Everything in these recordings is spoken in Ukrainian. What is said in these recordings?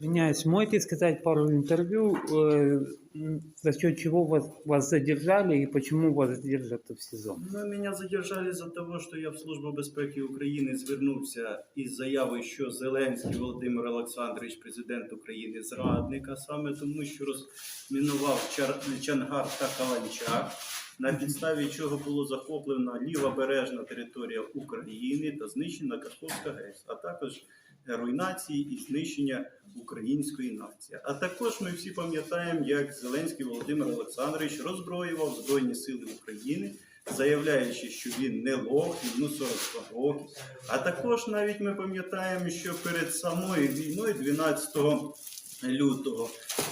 Извиняюсь, можете сказать пару интервью, э, за счет чего вас, вас задержали и почему вас держат в СИЗО? Ну, меня задержали за того, що я в Службу безпеки України звернувся із заявою, що Зеленський Володимир Олександрович, президент України, зрадник, а саме тому, що розмінував Чар- Чангар та Каланчак, на підставі чого було захоплена лівобережна територія України та знищена Каховська ГЕС, а також руйнації і знищення української нації. А також ми всі пам'ятаємо, як Зеленський Володимир Олександрович роззброював Збройні Сили України, заявляючи, що він не лох, йому 42 роки. А також навіть ми пам'ятаємо, що перед самою війною, 12 лютого,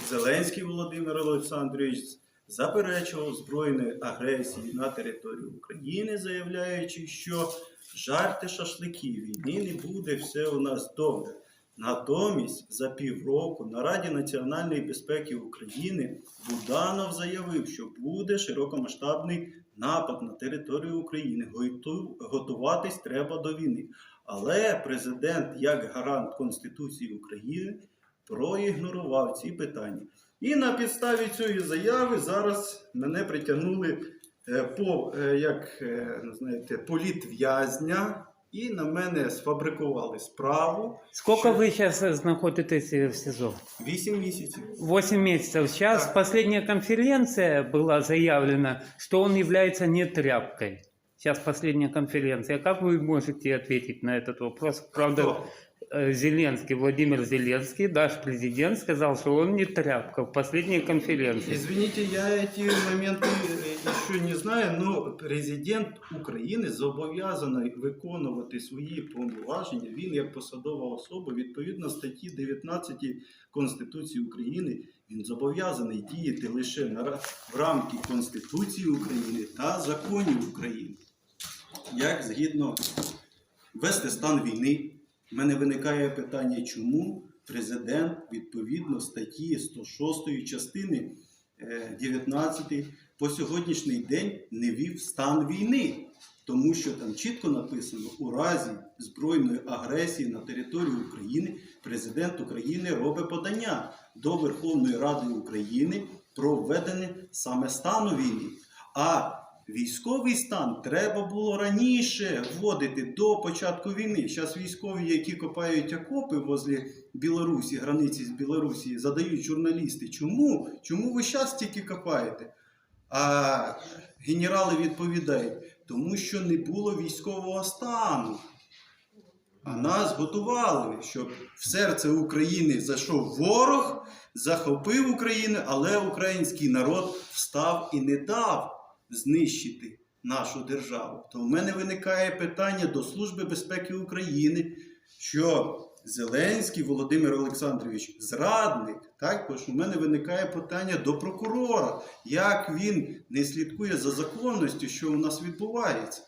Зеленський Володимир Олександрович заперечував збройної агресії на територію України, заявляючи, що жарти шашлики, війни не буде, все у нас добре. Натомість за півроку на Раді національної безпеки України Буданов заявив, що буде широкомасштабний напад на територію України. Готуватись треба до війни. Але президент, як гарант Конституції України, проігнорував ці питання. І на підставі цієї заяви зараз мене притягнули по е, як е, ну, знаєте, політв'язня, і на мене сфабрикували справу Сколько Что? вы сейчас находитесь в СИЗО? 8 місяців. 8 месяцев. Сейчас Так. последняя конференция была заявлена, что он является не тряпкой. Сейчас последняя конференция. Как вы можете ответить на этот вопрос? Правда, Хто? э, Зеленский, Владимир Зеленский, наш президент, сказал, что он не тряпка в последней конференции. Извините, я эти моменты э, еще не знаю, но президент України зобов'язаний виконувати свої повноваження. Він як посадова особа відповідно статті 19 Конституції України. Він зобов'язаний діяти лише на ра- в рамки Конституції України та законів України. Як згідно вести стан війни, в мене виникає питання, чому президент відповідно статті 106 частини е, 19 по сьогоднішній день не вів стан війни, тому що там чітко написано у разі збройної агресії на територію України президент України робить подання до Верховної Ради України про введення саме стану війни. А Військовий стан треба було раніше вводити до початку війни. Зараз військові, які копають окопи возле Білорусі, границі з Білорусі, задають журналісти, чому? Чому ви зараз тільки копаєте? А генерали відповідають, тому що не було військового стану. А нас готували, щоб в серце України зайшов ворог, захопив Україну, але український народ встав і не дав знищити нашу державу. То в мене виникає питання до Служби безпеки України, що Зеленський Володимир Олександрович зрадник. Також у мене виникає питання до прокурора, як він не слідкує за законністю, що у нас відбувається.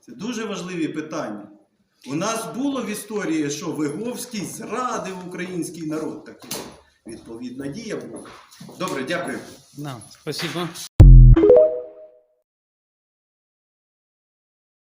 Це дуже важливі питання. У нас було в історії, що Виговський зрадив український народ. Так, відповідна дія була. Добре, дякую. Да, спасибо.